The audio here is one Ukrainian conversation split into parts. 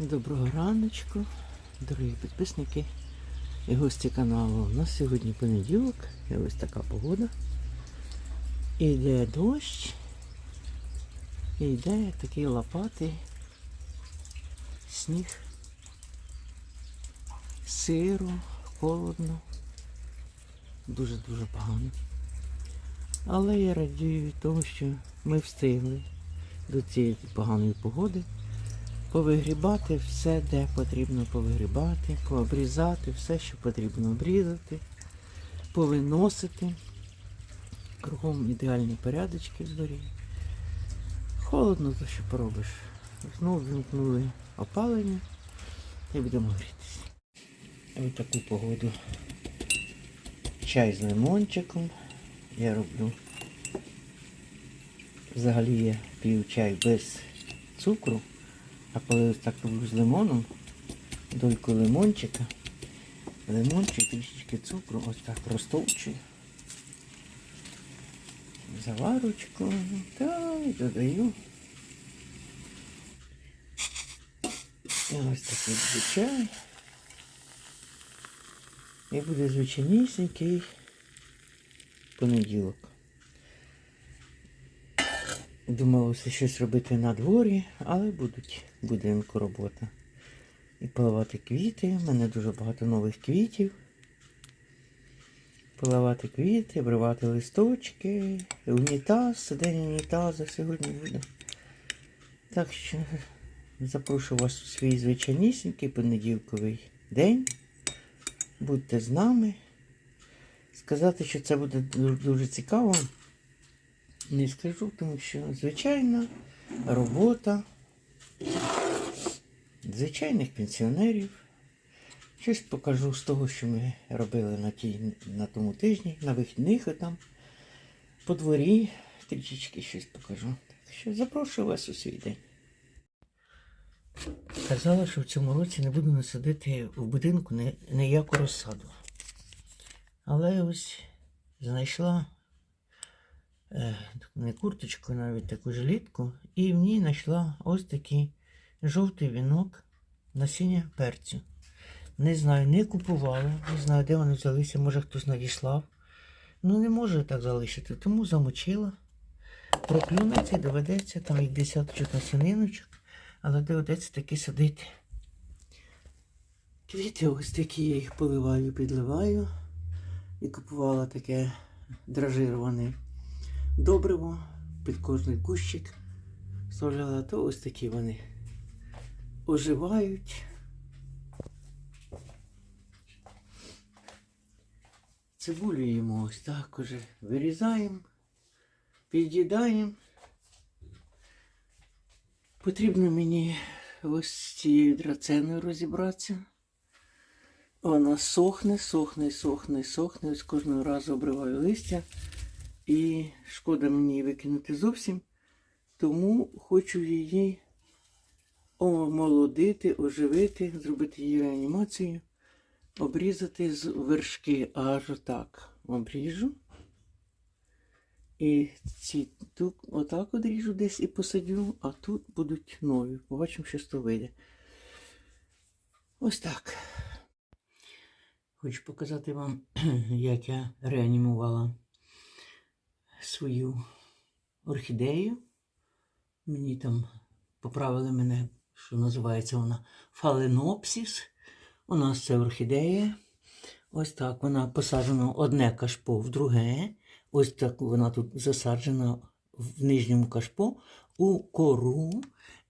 Доброго раночку, дорогі підписники і гості каналу. У нас сьогодні понеділок, і ось така погода. Іде дощ, і йде такий лопатий сніг, сиро, холодно, дуже-дуже погано. Але я радію того, що ми встигли до цієї поганої погоди повигрібати все, де потрібно повигрібати, пообрізати все, що потрібно обрізати, повиносити. Кругом ідеальні порядочки в дворі. Холодно, то що поробиш. Знову вимкнули опалення і будемо грітися. Ось таку погоду. Чай з лимончиком. Я роблю. Взагалі я п'ю чай без цукру. А коли ось так роблю з лимоном, дольку лимончика, лимончик, трішечки цукру, ось так розтовчую. Заварочку та й додаю. І ось такий буде чай. І буде звичайнісінький понеділок. Думалося щось робити на дворі, але будуть будинку робота. І поливати квіти. У мене дуже багато нових квітів. Поливати квіти, обривати листочки, унітаз, день унітазу сьогодні буде. Так що запрошую вас у свій звичайнісінький понеділковий день. Будьте з нами. Сказати, що це буде дуже цікаво. Не скажу, тому що звичайна робота звичайних пенсіонерів. Щось покажу з того, що ми робили на, тій, на тому тижні, на вихідних і там по дворі трішечки щось покажу. Так що запрошую вас у свій день. Казала, що в цьому році не буду насадити в будинку ніяку розсаду. Але ось знайшла не курточку, навіть таку жилітку, і в ній знайшла ось такий жовтий вінок насіння перцю. Не знаю, не купувала, не знаю, де вони взялися, може хтось надіслав. Ну не можу так залишити, тому замочила. Проклюнеться, доведеться, там їх десяточок насіниночок, але доведеться таки садити. Квіти ось такі, я їх поливаю, підливаю. І купувала таке дражироване добриво під кожний кущик. Вставляла, то ось такі вони оживають. Цибулю їмо ось так уже вирізаємо, під'їдаємо. Потрібно мені ось з цією драценою розібратися. Вона сохне, сохне, сохне, сохне. Ось кожного разу обриваю листя. І шкода мені її викинути зовсім. Тому хочу її омолодити, оживити, зробити її реанімацію, обрізати з вершки аж отак. Обріжу. І ці тут отак одріжу десь і посадю, а тут будуть нові. Побачимо, що з того вийде. Ось так. Хочу показати вам, як я реанімувала свою орхідею. Мені там поправили мене, що називається вона фаленопсіс. У нас це орхідея. Ось так вона посаджена одне кашпо в друге. Ось так вона тут засаджена в нижньому кашпо у кору.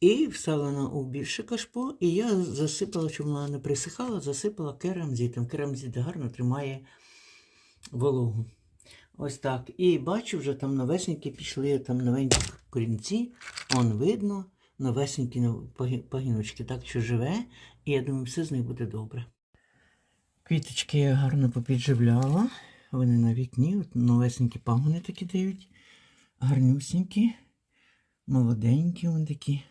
І вставлена у більше кашпо, і я засипала, щоб вона не присихала, засипала керамзитом. Керамзит гарно тримає вологу. Ось так. І бачу, вже там новесенькі пішли, там новенькі корінці, он видно, новесенькі нов- пагіночки, так що живе, і я думаю, все з них буде добре. Квіточки я гарно попідживляла. Вони на вікні, от новесенькі пагони такі дають, гарнюсінькі, молоденькі вони такі.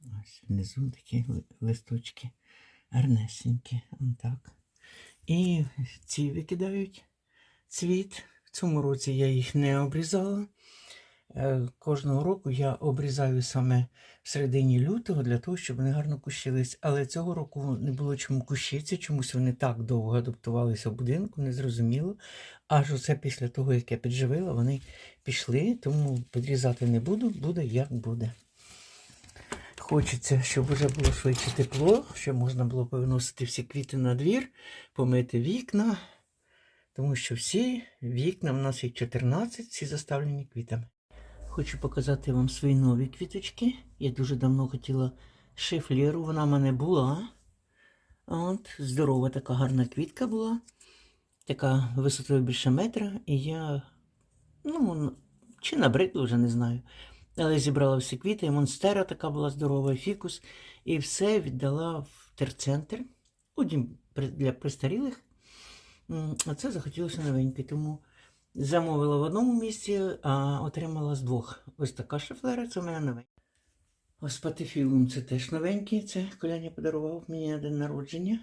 Ось внизу такі листочки гарнесенькі. Он так. І ці викидають цвіт. В цьому році я їх не обрізала. Е, Кожного року я обрізаю саме в середині лютого для того, щоб вони гарно кущились. Але цього року не було чому кущитися, чомусь вони так довго адаптувалися в будинку, незрозуміло. Аж оце після того, як я підживила, вони пішли, тому підрізати не буду, буде як буде. Хочеться, щоб вже було швидше тепло, щоб можна було повиносити всі квіти на двір, помити вікна, тому що всі вікна, в нас їх 14, всі заставлені квітами. Хочу показати вам свої нові квіточки. Я дуже давно хотіла шифліру, вона в мене була. От, здорова така гарна квітка була. Така висотою більше метра. І я, ну, чи набридло, вже не знаю. Але зібрала всі квіти, і монстера така була здорова, і фікус. І все віддала в терцентр. у для престарілих. М, А це захотілося новеньке, тому замовила в одному місці, а отримала з двох. Ось така шифлера, це в мене новенька. Ось патифілум це теж новенький. Це Коляня подарував мені на день народження.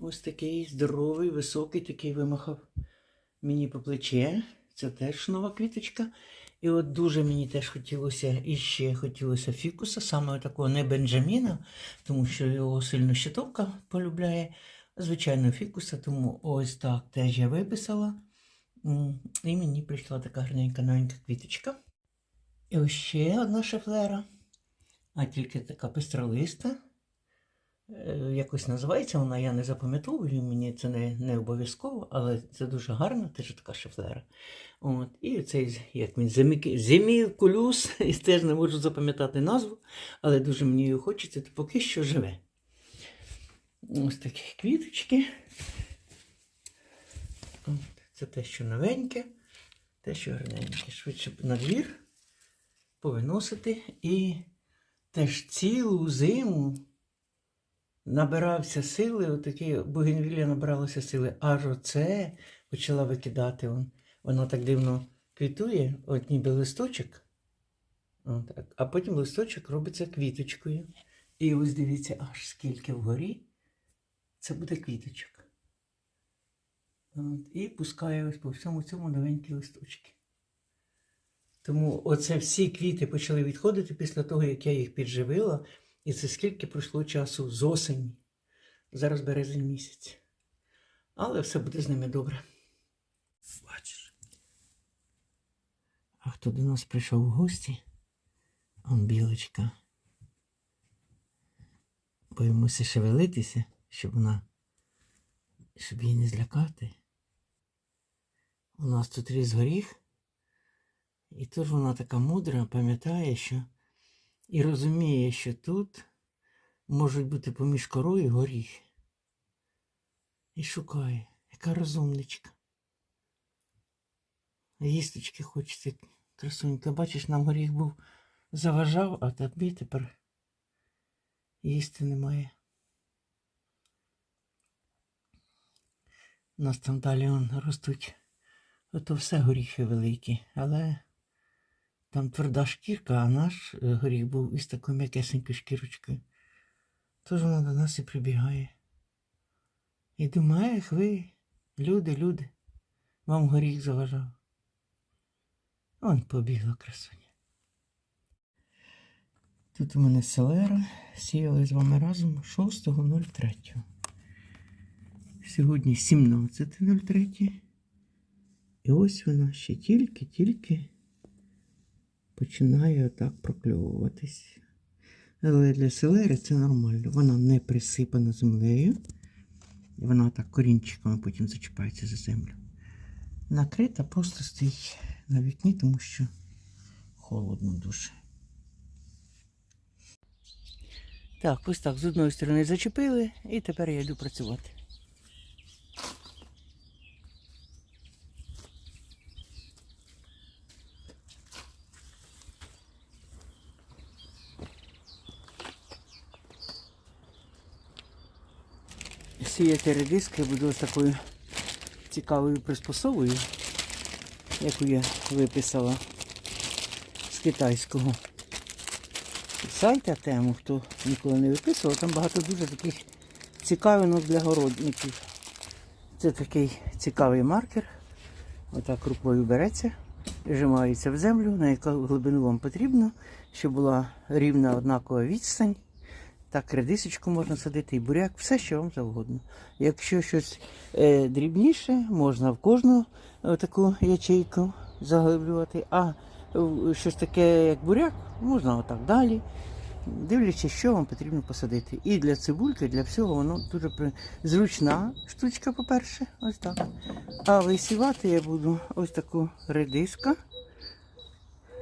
Ось такий здоровий, високий, такий вимахав мені по плече. Це теж нова квіточка. І от дуже мені теж хотілося і ще хотілося фікуса, саме такого не Бенджаміна, тому що його сильно щитовка полюбляє. Звичайно, фікуса, тому ось так теж я виписала. І мені прийшла така гарненька новенька квіточка. І ось ще одна шефлера, а тільки така пестролиста. Е, Якось називається вона, я не запам'ятовую, мені це не, не обов'язково, але це дуже гарна, теж така шефлера. От, і цей, як він, Земік- Земікулюс, і теж не можу запам'ятати назву, але дуже мені його хочеться, то поки що живе. Ось такі квіточки. Це те, що новеньке, те, що гарненьке. Швидше на двір повиносити. І теж цілу зиму набирався сили, отакі бугенвілля набралося сили. Аж оце почала викидати. Он. Воно так дивно квітує, от ніби листочок. Отак. А потім листочок робиться квіточкою. І ось дивіться, аж скільки вгорі це буде квіточок. От, і пускає ось по всьому цьому новенькі листочки. Тому оце всі квіти почали відходити після того, як я їх підживила. І це скільки пройшло часу з осені. Зараз березень місяць. Але все буде з ними добре. Бачиш. А хто до нас прийшов в гості? Он білочка. Боїмося шевелитися, щоб вона, щоб її не злякати. У нас тут ріс горіх, і тож вона така мудра, пам'ятає, що і розуміє, що тут можуть бути поміж корою горіхи. І шукає, яка розумничка. Їсточки хочеться, красунька. Бачиш, нам горіх був заважав, а тобі тепер їсти немає. У нас там далі он, ростуть. Ото все горіхи великі, але там тверда шкірка, а наш е, горіх був із такою м'якесенькою шкірочкою. Тож вона до нас і прибігає. І думає, ах ви, люди, люди, вам горіх заважав. Он побігла красуня. Тут у мене селера. Сіяли з вами разом 6.03. Сьогодні 17.03. І ось вона ще тільки-тільки починає отак прокльовуватись. Але для селери це нормально. Вона не присипана землею. І вона так корінчиками потім зачіпається за землю. Накрита просто стоїть на вікні, тому що холодно дуже. Так, ось так, з одної сторони зачепили, і тепер я йду працювати. Сіяти редиски буду ось такою цікавою приспособою, яку я виписала з китайського сайта тему, хто ніколи не виписував, там багато дуже таких цікавинок для городників. Це такий цікавий маркер. Отак рукою береться. вжимаються в землю, на яку глибину вам потрібно, щоб була рівна однакова відстань. Так, редисочку можна садити, і буряк, все, що вам завгодно. Якщо щось е, дрібніше, можна в кожну е, таку ячейку заглиблювати, а е, щось таке, як буряк, можна отак далі. Дивлячись, що вам потрібно посадити. І для цибульки, для всього воно дуже зручна штучка, по-перше, ось так. А висівати я буду ось таку редиска.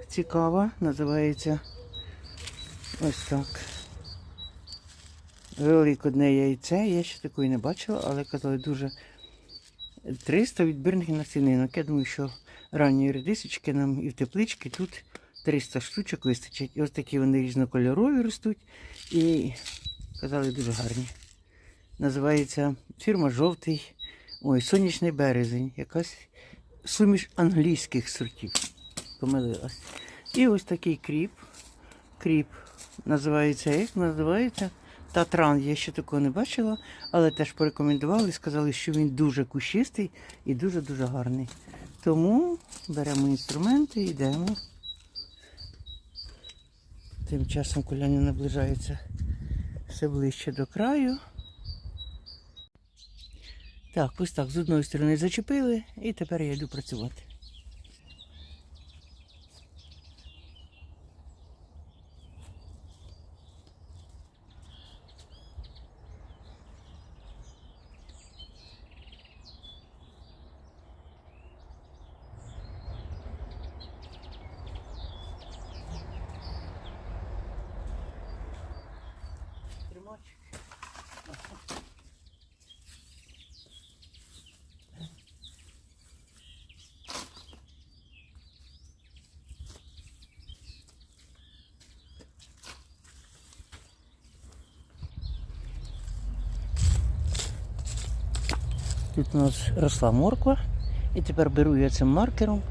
Цікава, називається ось так. Великодне яйце. Я ще такої не бачила, але казали дуже 300 відбірних насінинок. Я думаю, що ранньої редисочки нам і в теплички тут 300 штучок вистачить. І ось такі вони різнокольорові ростуть. І казали дуже гарні. Називається фірма Жовтий. Ой, сонячний березень. Якась суміш англійських сортів. Помилилась. І ось такий кріп. Кріп називається як називається? Татран. Я ще такого не бачила, але теж порекомендували, сказали, що він дуже кущистий і дуже-дуже гарний. Тому беремо інструменти і йдемо. Тим часом коляня наближається все ближче до краю. Так, ось так, з одної сторони зачепили, і тепер я йду працювати. Тут у нас росла морква. І тепер беру я цим маркером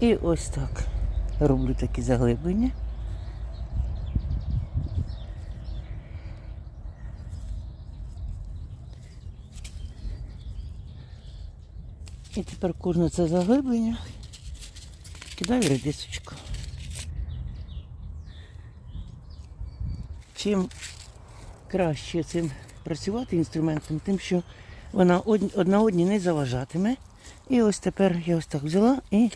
і ось так роблю такі заглиблення. І тепер кожне це заглиблення кидаю редисочку. Чим краще цим працювати інструментом, тим, що вона одна одній не заважатиме. І ось тепер я ось так взяла і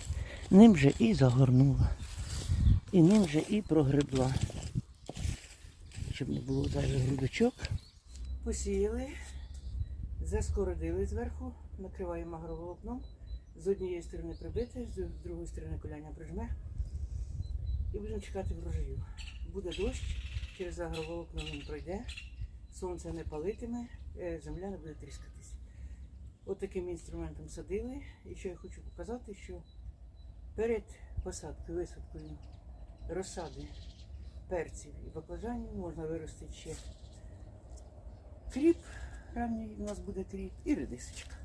ним же і загорнула. І ним же і прогребла. Щоб не було зайвих грудочок. Посіяли, заскородили зверху, накриваємо агроволокном. З однієї сторони прибити, з другої сторони коляня прижме. І будемо чекати врожаю. Буде дощ, через агроволокно він пройде, сонце не палитиме, е, земля не буде тріскатись. От інструментом садили. І що я хочу показати, що перед посадкою, висадкою розсади перців і баклажанів можна виростити ще кріп, ранній у нас буде кріп і редисочка.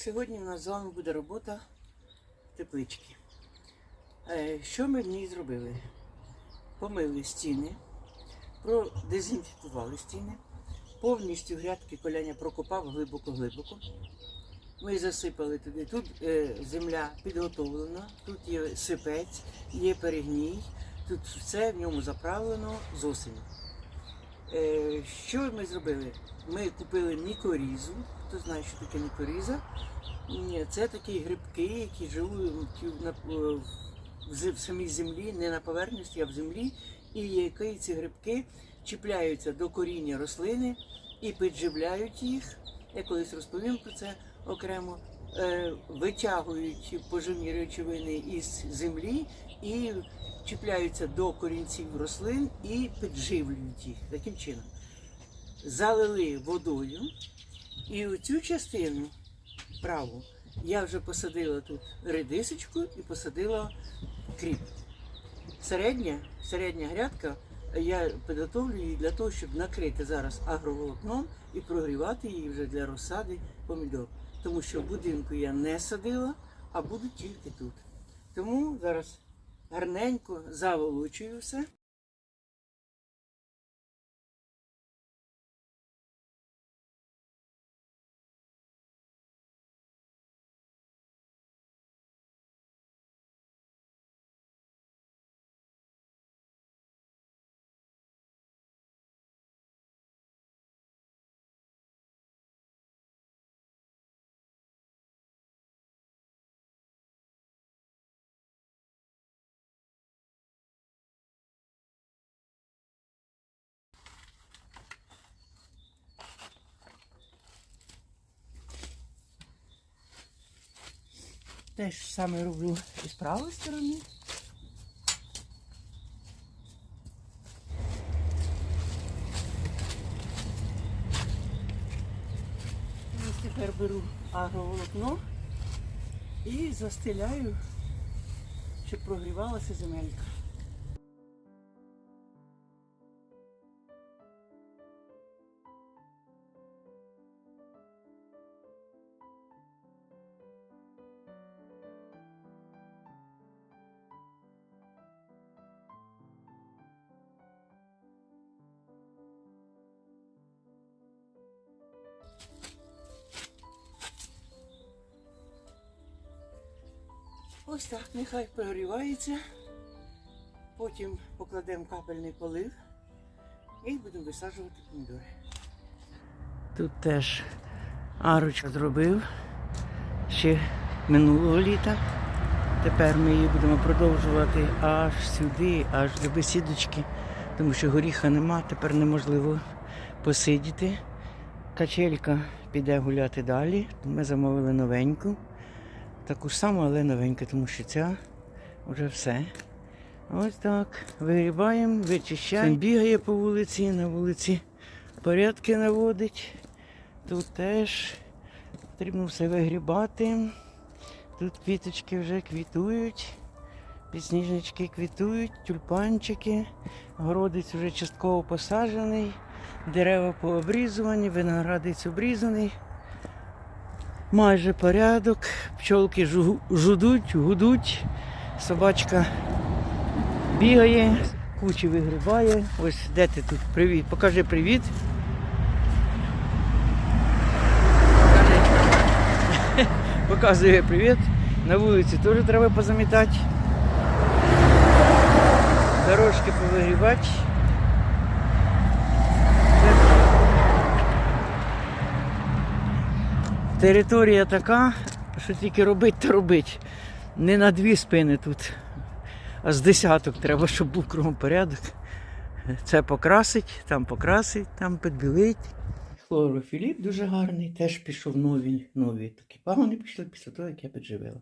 Сьогодні у нас з вами буде робота теплички. Е, Що ми в ній зробили? Помили стіни, продезінфікували стіни, повністю грядки коляня прокопав глибоко-глибоко. Ми засипали туди. Тут е, земля підготовлена, тут є сипець, є перегній, тут все в ньому заправлено з осені. Е, що ми зробили? Ми купили мікорізу. Хто знає, що таке мікоріза? Це такі грибки, які живуть е, в самій землі, не на поверхності, а в землі. І які ці грибки чіпляються до коріння рослини і підживляють їх. Я колись розповім про це окремо. Е, Витягують поживні речовини із землі і чіпляються до корінців рослин і підживлюють їх таким чином. Залили водою, і оцю частину праву я вже посадила тут редисочку і посадила кріп. Середня, середня грядка я підготовлю її для того, щоб накрити зараз агроволокном і прогрівати її вже для розсади помідор. тому що в будинку я не садила, а буду тільки тут. Тому зараз гарненько заволочую все. Те ж саме роблю і з правої сторони. Ось тепер беру агроволокно і застеляю, щоб прогрівалася земелька. Ось нехай прогрівається. Потім покладемо капельний полив і будемо висаджувати помідори. Тут теж арочка зробив ще минулого літа. Тепер ми її будемо продовжувати аж сюди, аж до бесідочки, тому що горіха нема, тепер неможливо посидіти. Качелька піде гуляти далі. Ми замовили новеньку. Таку саму, але новеньку, тому що ця вже все. Ось так. Вигрібаємо, вичищаємо. Він бігає по вулиці, на вулиці порядки наводить. Тут теж потрібно все вигрібати. Тут квіточки вже квітують, підсніжнички квітують, тюльпанчики, городець вже частково посаджений, дерева пообрізувані, виноградець обрізаний. Майже порядок, пчолки жудуть, гудуть, собачка бігає, кучі вигрібає. Ось де ти тут? Привіт. Покажи привіт. Показує привіт. На вулиці теж треба позамітати. Дорожки повигрібати. Територія така, що тільки робить, то робить. Не на дві спини тут, а з десяток треба, щоб був кругом порядок. Це покрасить, там покрасить, там підбілить. Хлорофіліп дуже гарний, теж пішов нові, нові такі пагони пішли після того, як я підживила.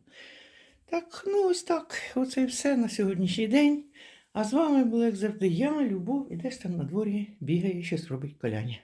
Так, ну ось так. Оце і все на сьогоднішній день. А з вами була, як завжди, я, Любов, і десь там на дворі бігає, щось робить коляня.